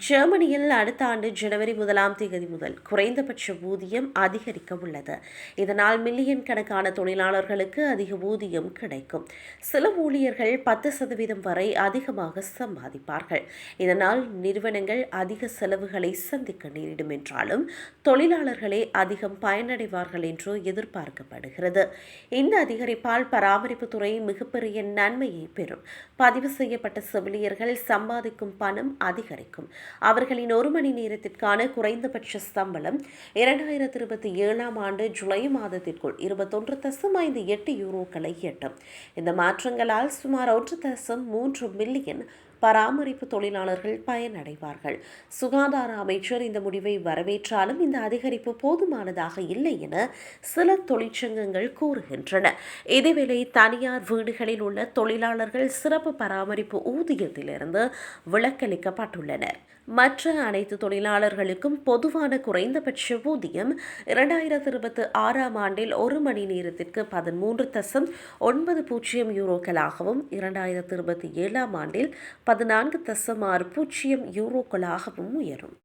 ஜெர்மனியில் அடுத்த ஆண்டு ஜனவரி முதலாம் தேதி முதல் குறைந்தபட்ச ஊதியம் அதிகரிக்க உள்ளது. இதனால் மில்லியன் கணக்கான தொழிலாளர்களுக்கு அதிக ஊதியம் கிடைக்கும். சில ஊழியர்கள் பத்து சதவீதம் வரை அதிகமாக சம்பாதிப்பார்கள். இதனால் நிறுவனங்கள் அதிக செலவுகளை சந்திக்க நேரிடும் என்றாலும் தொழிலாளர்களே அதிகம் பயனடைவார்கள் என்று எதிர்பார்க்கப்படுகிறது. இந்த அதிகரிப்பால் பராமரிப்பு துறை மிகப்பெரிய நன்மையை பெறும். பதிவு செய்யப்பட்ட செவிலியர்கள் சம்பாதிக்கும் பணம் அதிகரிக்கும். அவர்களின் ஒரு மணி நேரத்திற்கான குறைந்தபட்ச சம்பளம் இரண்டாயிரத்தி இருபத்தி ஏழாம் ஆண்டு ஜூலை மாதத்திற்குள் இருபத்தொன்று தசம் ஐந்து எட்டு யூரோக்களை எட்டும். இந்த மாற்றங்களால் சுமார் ஒன்று தசம் மூன்று மில்லியன் பராமரிப்பு தொழிலாளர்கள் பயனடைவார்கள். சுகாதார அமைச்சர் இந்த முடிவை வரவேற்றாலும் இந்த அதிகரிப்பு போதுமானதாக இல்லை என சில தொழிற்சங்கங்கள் கூறுகின்றன. இதேவேளை தனியார் வீடுகளில் உள்ள தொழிலாளர்கள் சிறப்பு பராமரிப்பு ஊதியத்திலிருந்து விலக்களிக்கப்பட்டுள்ளனர். மற்ற அனைத்து தொழிலாளர்களுக்கும் பொதுவான குறைந்தபட்ச ஊதியம் இரண்டாயிரத்தி இருபத்தி ஆறாம் ஆண்டில் ஒரு மணி நேரத்திற்கு பதிமூன்று தசம் ஒன்பது பூஜ்ஜியம் யூரோக்களாகவும் இரண்டாயிரத்தி இருபத்தி ஏழாம் ஆண்டில் பதினான்கு தசமாறு பூஜ்ஜியம் யூரோக்களாகவும் உயரும்.